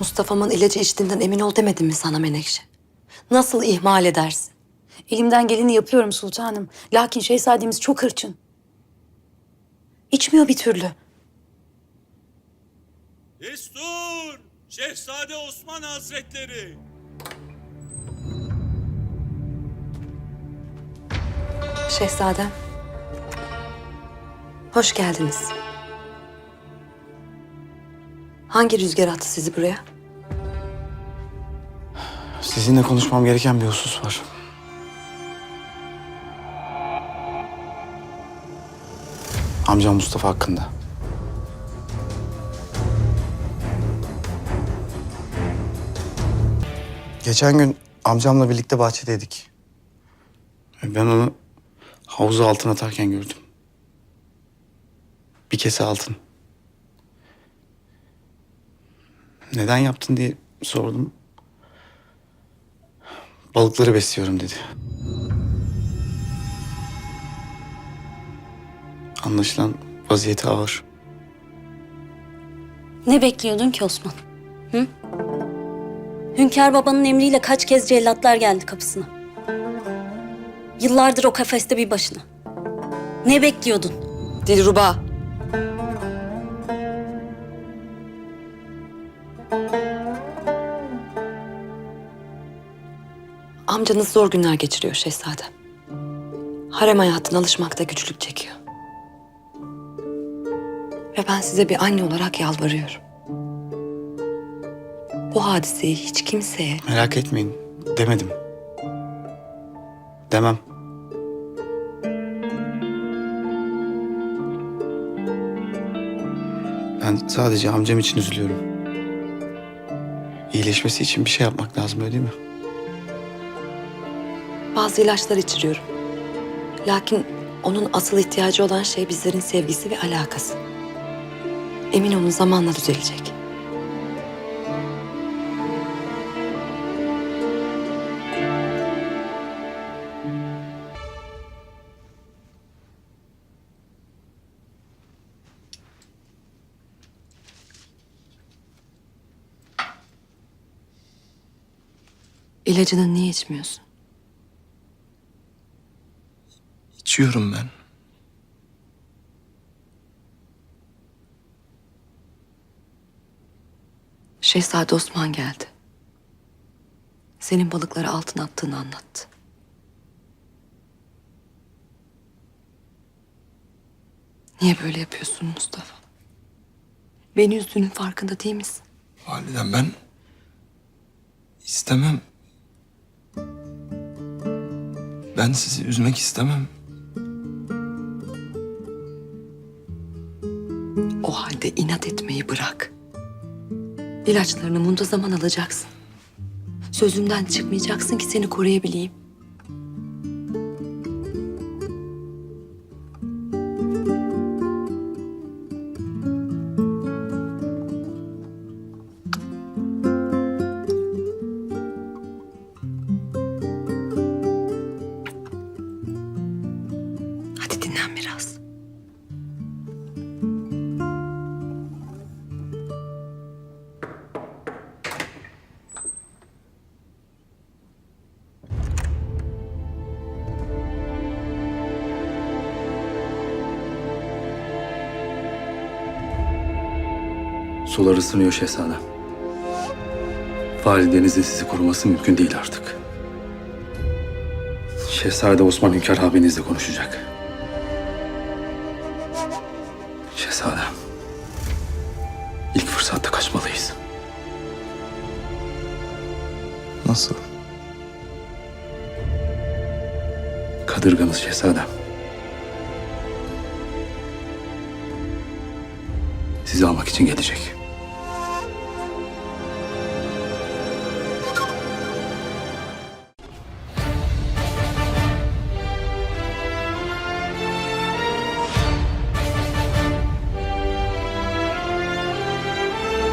Mustafa'mın ilacı içtiğinden emin ol demedim mi sana Menekşe? Nasıl ihmal edersin? Elimden geleni yapıyorum sultanım. Lakin şehzademiz çok hırçın. İçmiyor bir türlü. Destur! Şehzade Osman Hazretleri! Şehzadem. Hoş geldiniz. Hangi rüzgar attı sizi buraya? Sizinle konuşmam gereken bir husus var. Amcam Mustafa hakkında. Geçen gün amcamla birlikte bahçedeydik. Ben onu havuza altın atarken gördüm. Bir kese altın. Neden yaptın diye sordum. Balıkları besliyorum dedi. Anlaşılan vaziyeti ağır. Ne bekliyordun ki Osman? Hı? Hünkâr babanın emriyle kaç kez cellatlar geldi kapısına. Yıllardır o kafeste bir başına. Ne bekliyordun? Dilruba. Amcanız zor günler geçiriyor şehzadem. Harem hayatına alışmakta güçlük çekiyor. Ve ben size bir anne olarak yalvarıyorum. Bu hadiseyi hiç kimseye Merak etmeyin demedim. Demem. Ben sadece amcam için üzülüyorum. İyileşmesi için bir şey yapmak lazım öyle değil mi? bazı ilaçlar içiriyorum. Lakin onun asıl ihtiyacı olan şey bizlerin sevgisi ve alakası. Emin olun zamanla düzelecek. İlacını niye içmiyorsun? İçiyorum ben. Şehzade Osman geldi. Senin balıkları altın attığını anlattı. Niye böyle yapıyorsun Mustafa? Beni üzdüğünün farkında değil misin? Validem ben istemem. Ben sizi üzmek istemem. O halde inat etmeyi bırak. İlaçlarını muntazaman alacaksın. Sözümden çıkmayacaksın ki seni koruyabileyim. Sular ısınıyor şehzadem. Validenizin sizi koruması mümkün değil artık. Şehzade Osman Hünkar abinizle konuşacak. Şehzadem. İlk fırsatta kaçmalıyız. Nasıl? Kadırganız şehzadem. Sizi almak için gelecek.